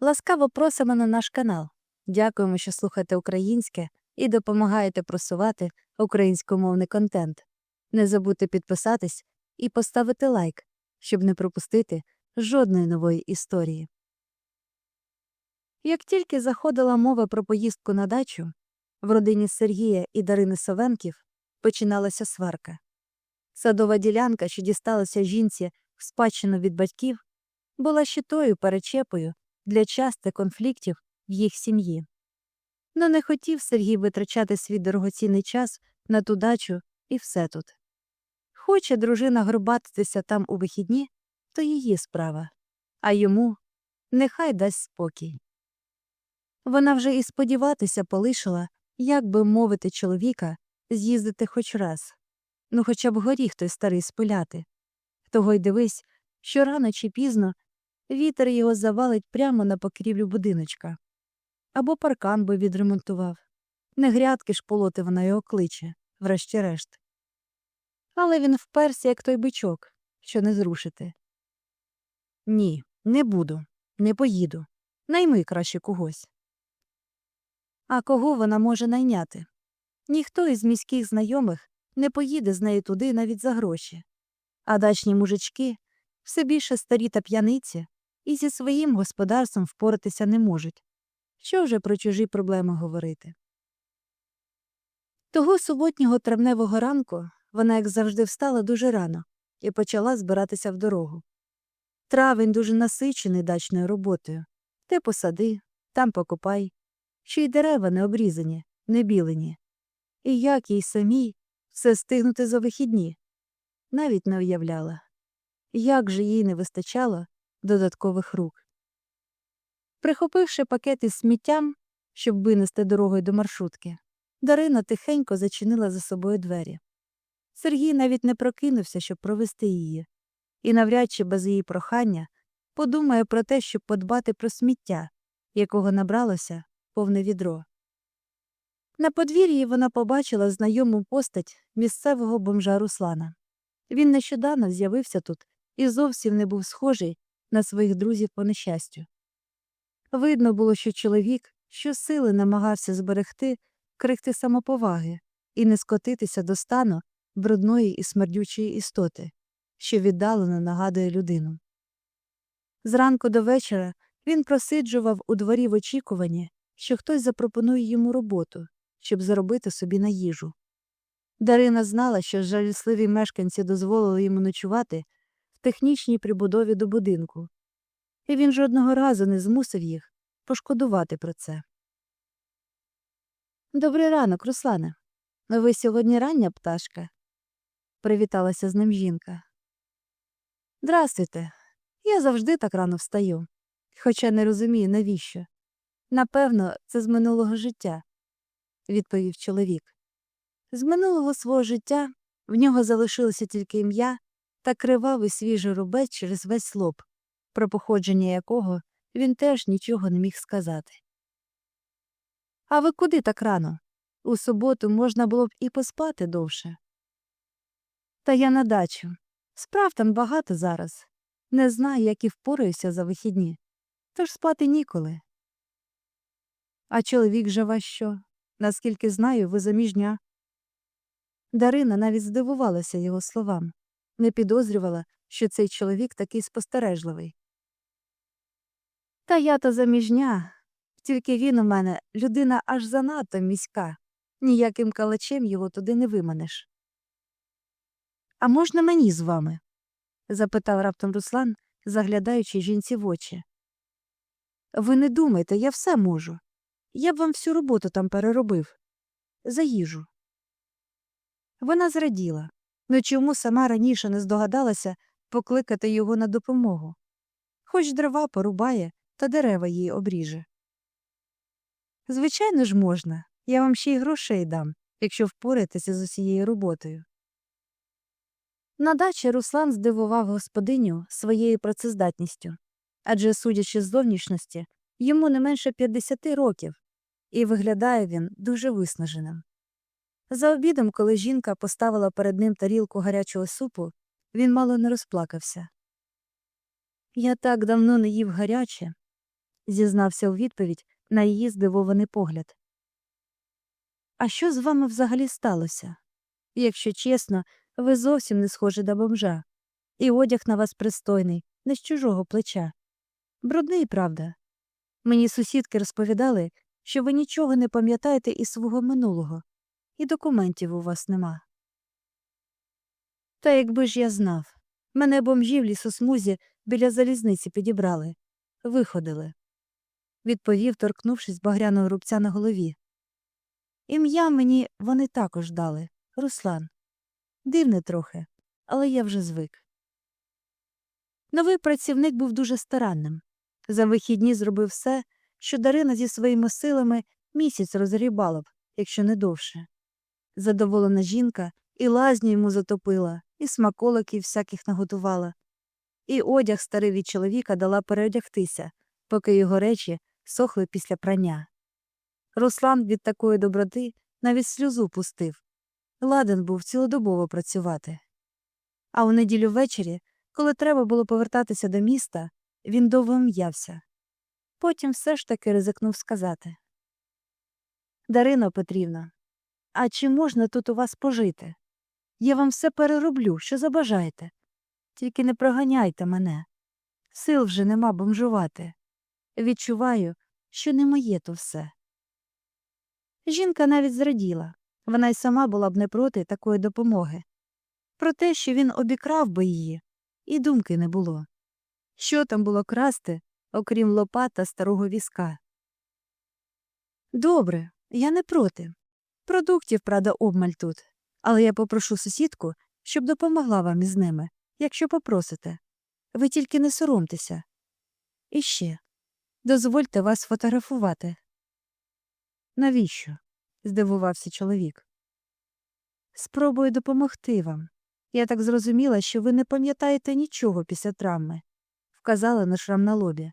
Ласкаво просимо на наш канал. Дякуємо, що слухаєте українське і допомагаєте просувати українськомовний контент. Не забудьте підписатись і поставити лайк, щоб не пропустити жодної нової історії. Як тільки заходила мова про поїздку на дачу, в родині Сергія і Дарини Совенків починалася сварка. Садова ділянка, що дісталася жінці в спадщину від батьків, була щитою перечепою для частих конфліктів в їх сім'ї. Но не хотів Сергій витрачати свій дорогоцінний час на ту дачу і все тут. Хоче дружина горбатитися там у вихідні, то її справа, а йому нехай дасть спокій. Вона вже і сподіватися полишила, як би мовити чоловіка, з'їздити хоч раз, ну хоча б горіх той старий спиляти. Того й дивись, що рано чи пізно вітер його завалить прямо на покрівлю будиночка. Або паркан би відремонтував. Не грядки ж полоти вона його кличе, врешті-решт. Але він вперся, як той бичок, що не зрушити. Ні, не буду, не поїду. Найми краще когось. А кого вона може найняти? Ніхто із міських знайомих не поїде з нею туди навіть за гроші. А дачні мужички все більше старі та п'яниці і зі своїм господарством впоратися не можуть. Що вже про чужі проблеми говорити? Того суботнього травневого ранку вона, як завжди, встала дуже рано і почала збиратися в дорогу. Травень дуже насичений дачною роботою. Те посади, там покопай, ще й дерева не обрізані, не білені. І як їй самій все стигнути за вихідні, навіть не уявляла, як же їй не вистачало додаткових рук. Прихопивши пакет із сміттям, щоб винести дорогою до маршрутки, Дарина тихенько зачинила за собою двері. Сергій навіть не прокинувся, щоб провести її, і навряд чи без її прохання подумає про те, щоб подбати про сміття, якого набралося повне відро. На подвір'ї вона побачила знайому постать місцевого бомжа Руслана. Він нещодавно з'явився тут і зовсім не був схожий на своїх друзів по нещастю. Видно було, що чоловік щосили намагався зберегти крихти самоповаги і не скотитися до стану брудної і смердючої істоти, що віддалено нагадує людину. Зранку до вечора він просиджував у дворі в очікуванні, що хтось запропонує йому роботу, щоб заробити собі на їжу. Дарина знала, що жалісливі мешканці дозволили йому ночувати технічній прибудові до будинку, і він жодного разу не змусив їх пошкодувати про це. Добрий ранок, Руслане. Ви сьогодні рання пташка? привіталася з ним жінка. Здрастуйте. Я завжди так рано встаю, хоча не розумію, навіщо. Напевно, це з минулого життя, відповів чоловік. З минулого свого життя в нього залишилося тільки ім'я та кривавий свіжий рубець через весь лоб, про походження якого він теж нічого не міг сказати. А ви куди так рано? У суботу можна було б і поспати довше. Та я на дачу. Справ там багато зараз. Не знаю, як і впораюся за вихідні. Тож спати ніколи. А чоловік же ваш що? Наскільки знаю, ви заміжня. Дарина навіть здивувалася його словам, не підозрювала, що цей чоловік такий спостережливий. Та я то заміжня, тільки він у мене людина аж занадто міська, ніяким калачем його туди не виманеш. А можна мені з вами? запитав раптом Руслан, заглядаючи жінці в очі. Ви не думайте, я все можу. Я б вам всю роботу там переробив. За їжу. Вона зраділа. Ну чому сама раніше не здогадалася покликати його на допомогу? Хоч дрова порубає та дерева їй обріже. Звичайно ж, можна. Я вам ще й грошей дам, якщо впораєтеся з усією роботою. На дачі Руслан здивував господиню своєю працездатністю адже, судячи з зовнішності, йому не менше 50 років, і виглядає він дуже виснаженим. За обідом, коли жінка поставила перед ним тарілку гарячого супу, він мало не розплакався. Я так давно не їв гаряче. зізнався у відповідь на її здивований погляд. А що з вами взагалі сталося? Якщо чесно, ви зовсім не схожі на бомжа, і одяг на вас пристойний, не з чужого плеча. Брудний, правда. Мені сусідки розповідали, що ви нічого не пам'ятаєте із свого минулого, і документів у вас нема. Та якби ж я знав, мене бомжі в лісосмузі біля залізниці підібрали, виходили, відповів, торкнувшись багряного рубця на голові. Ім'я мені вони також дали Руслан. Дивне трохи, але я вже звик. Новий працівник був дуже старанним. За вихідні зробив все, що Дарина зі своїми силами місяць розрібала б, якщо не довше. Задоволена жінка і лазню йому затопила, і смаколиків всяких наготувала, і одяг старий від чоловіка дала переодягтися, поки його речі сохли після прання. Руслан від такої доброти навіть сльозу пустив. Ладен був цілодобово працювати. А у неділю ввечері, коли треба було повертатися до міста, він довго м'явся. Потім все ж таки ризикнув сказати Дарино Петрівна, а чи можна тут у вас пожити? Я вам все перероблю, що забажаєте. Тільки не проганяйте мене. Сил вже нема бомжувати. Відчуваю, що не моє то все. Жінка навіть зраділа. Вона й сама була б не проти такої допомоги. Про те, що він обікрав би її, і думки не було. Що там було красти, окрім лопат та старого візка? Добре, я не проти. Продуктів, правда, обмаль тут, але я попрошу сусідку, щоб допомогла вам із ними, якщо попросите. Ви тільки не соромтеся. І ще дозвольте вас фотографувати. Навіщо? здивувався чоловік. Спробую допомогти вам. Я так зрозуміла, що ви не пам'ятаєте нічого після травми, вказала на шрам на лобі.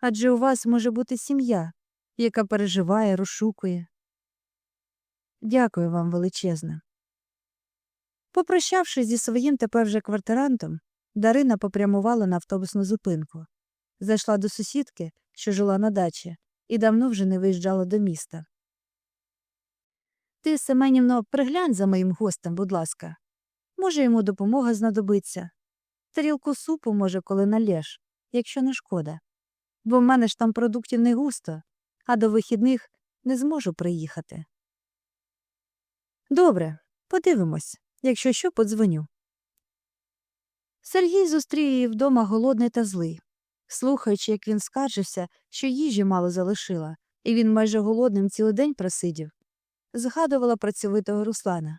Адже у вас може бути сім'я, яка переживає, розшукує. Дякую вам величезне. Попрощавшись зі своїм тепер вже квартирантом, Дарина попрямувала на автобусну зупинку. Зайшла до сусідки, що жила на дачі, і давно вже не виїжджала до міста. Ти, Семенівно, приглянь за моїм гостем, будь ласка. Може, йому допомога знадобиться. Тарілку супу, може, коли налєш, якщо не шкода. Бо в мене ж там продуктів не густо, а до вихідних не зможу приїхати. Добре, подивимось. Якщо що, подзвоню. Сергій зустрів її вдома голодний та злий, слухаючи, як він скаржився, що їжі мало залишила, і він майже голодним цілий день просидів, згадувала працьовитого Руслана.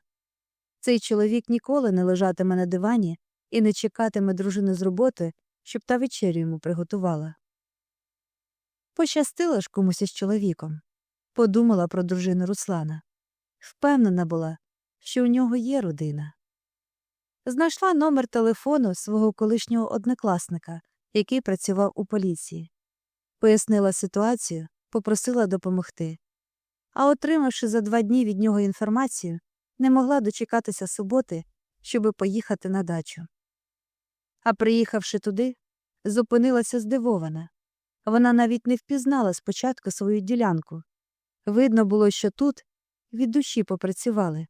Цей чоловік ніколи не лежатиме на дивані і не чекатиме дружини з роботи, щоб та вечерю йому приготувала. Пощастила ж комусь із чоловіком. Подумала про дружину Руслана. Впевнена була, що у нього є родина. Знайшла номер телефону свого колишнього однокласника, який працював у поліції. Пояснила ситуацію, попросила допомогти. А отримавши за два дні від нього інформацію, не могла дочекатися суботи, щоби поїхати на дачу. А приїхавши туди, зупинилася здивована. Вона навіть не впізнала спочатку свою ділянку. Видно було, що тут від душі попрацювали.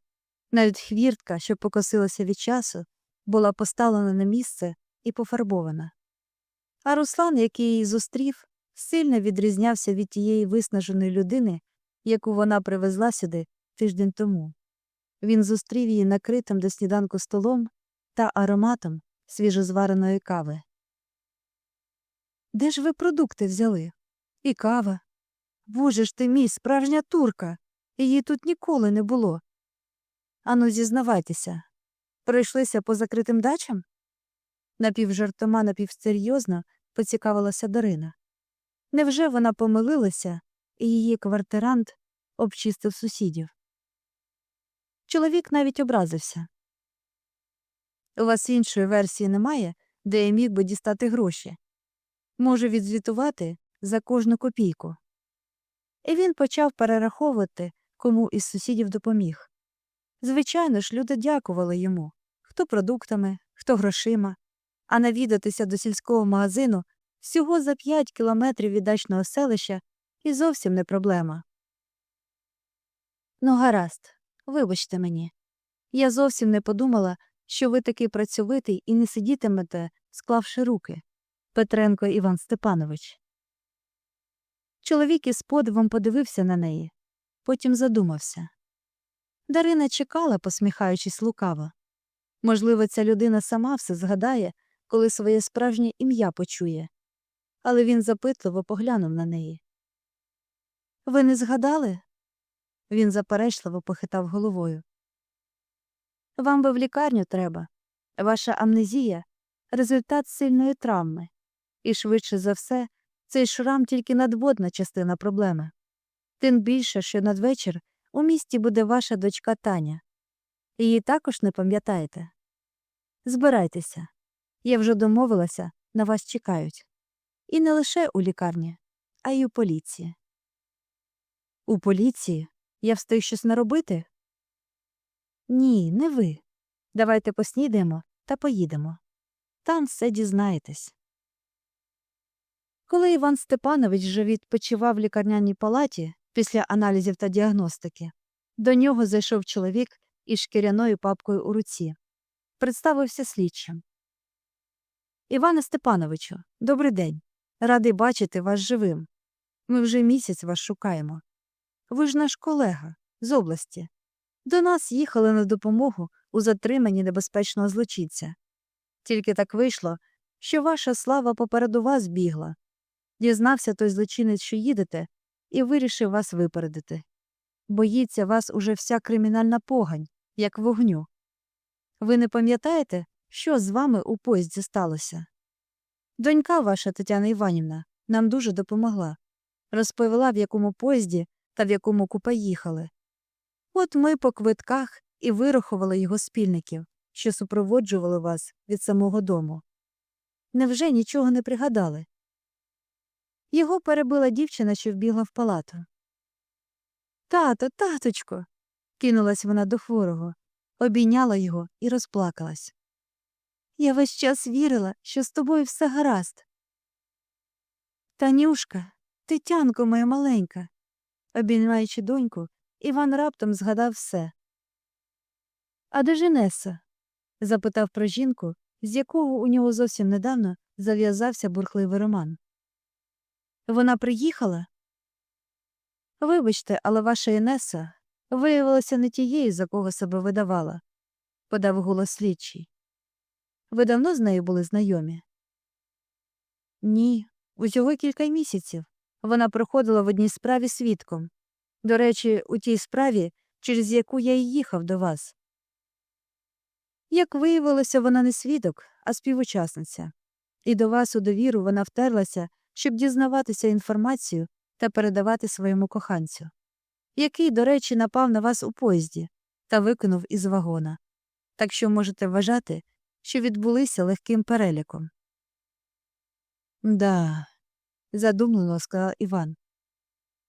Навіть хвіртка, що покосилася від часу, була поставлена на місце і пофарбована. А Руслан, який її зустрів, сильно відрізнявся від тієї виснаженої людини, яку вона привезла сюди тиждень тому. Він зустрів її накритим до сніданку столом та ароматом свіжозвареної кави. Де ж ви продукти взяли? І кава. Боже ж ти мій, справжня турка. Її тут ніколи не було. Ану, зізнавайтеся, пройшлися по закритим дачам? Напівжартома, напівсерйозно поцікавилася Дарина. Невже вона помилилася, і її квартирант обчистив сусідів? Чоловік навіть образився. У вас іншої версії немає, де я міг би дістати гроші. Можу відзвітувати за кожну копійку. І він почав перераховувати, кому із сусідів допоміг. Звичайно ж, люди дякували йому хто продуктами, хто грошима, а навідатися до сільського магазину Всього за п'ять кілометрів від дачного селища і зовсім не проблема. Ну, гаразд, вибачте мені. Я зовсім не подумала, що ви такий працьовитий і не сидітимете, склавши руки. Петренко Іван Степанович. Чоловік із подивом подивився на неї, потім задумався. Дарина чекала, посміхаючись лукаво. Можливо, ця людина сама все згадає, коли своє справжнє ім'я почує. Але він запитливо поглянув на неї. Ви не згадали? Він заперечливо похитав головою. Вам би в лікарню треба. Ваша амнезія результат сильної травми. І швидше за все, цей шрам тільки надводна частина проблеми. Тим більше, що надвечір у місті буде ваша дочка Таня. Її також не пам'ятаєте. Збирайтеся. Я вже домовилася, на вас чекають. І не лише у лікарні, а й у поліції. У поліції я встиг щось наробити? Ні, не ви. Давайте поснідаємо та поїдемо. Там все дізнаєтесь. Коли Іван Степанович вже відпочивав в лікарняній палаті після аналізів та діагностики, до нього зайшов чоловік із шкіряною папкою у руці. Представився слідчим. Іване Степановичу, добрий день. Радий бачити вас живим. Ми вже місяць вас шукаємо. Ви ж наш колега з області. До нас їхали на допомогу у затриманні небезпечного злочинця. Тільки так вийшло, що ваша слава попереду вас бігла. Дізнався той злочинець, що їдете, і вирішив вас випередити. Боїться вас уже вся кримінальна погань, як вогню. Ви не пам'ятаєте, що з вами у поїзді сталося? Донька ваша Тетяна Іванівна нам дуже допомогла. Розповіла, в якому поїзді та в якому купе їхали. От ми по квитках і вирахували його спільників, що супроводжували вас від самого дому. Невже нічого не пригадали? Його перебила дівчина, що вбігла в палату. Тато, таточко. кинулась вона до хворого, обійняла його і розплакалась. Я весь час вірила, що з тобою все гаразд. Танюшка, Тетянко моя маленька. Обіймаючи доньку, Іван раптом згадав все. А де ж Інеса? запитав про жінку, з якого у нього зовсім недавно зав'язався бурхливий роман. Вона приїхала? Вибачте, але ваша Інеса виявилася не тією, за кого себе видавала, подав голос слідчий. Ви давно з нею були знайомі? Ні, усього кілька місяців. Вона проходила в одній справі свідком. До речі, у тій справі, через яку я й їхав до вас. Як виявилося, вона не свідок, а співучасниця. І до вас у довіру вона втерлася, щоб дізнаватися інформацію та передавати своєму коханцю, який, до речі, напав на вас у поїзді та викинув із вагона. Так що можете вважати, що відбулися легким переліком. Да, задумливо сказав Іван.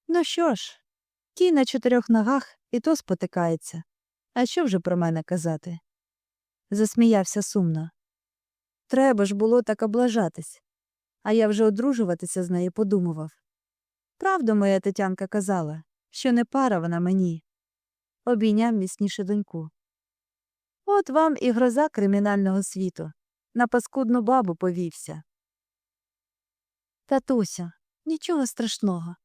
Ну що ж, ті на чотирьох ногах і то спотикається. А що вже про мене казати? Засміявся сумно. Треба ж було так облажатись. А я вже одружуватися з нею подумував. Правду моя Тетянка казала, що не пара вона мені. Обійняв міцніше доньку. От вам і гроза кримінального світу. На паскудну бабу повівся. Татуся, нічого страшного.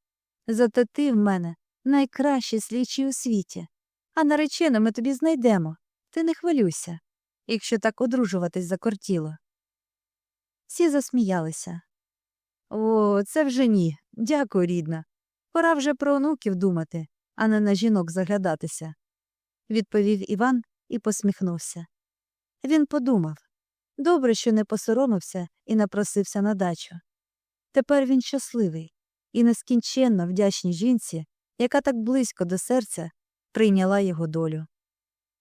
Зате ти в мене найкращий слідчий у світі, а наречену ми тобі знайдемо. Ти не хвилюйся, якщо так одружуватись закортіло. Всі засміялися. О, це вже ні. Дякую, рідна. Пора вже про онуків думати, а не на жінок заглядатися, відповів Іван і посміхнувся. Він подумав добре, що не посоромився і напросився на дачу. Тепер він щасливий і нескінченно вдячній жінці, яка так близько до серця прийняла його долю.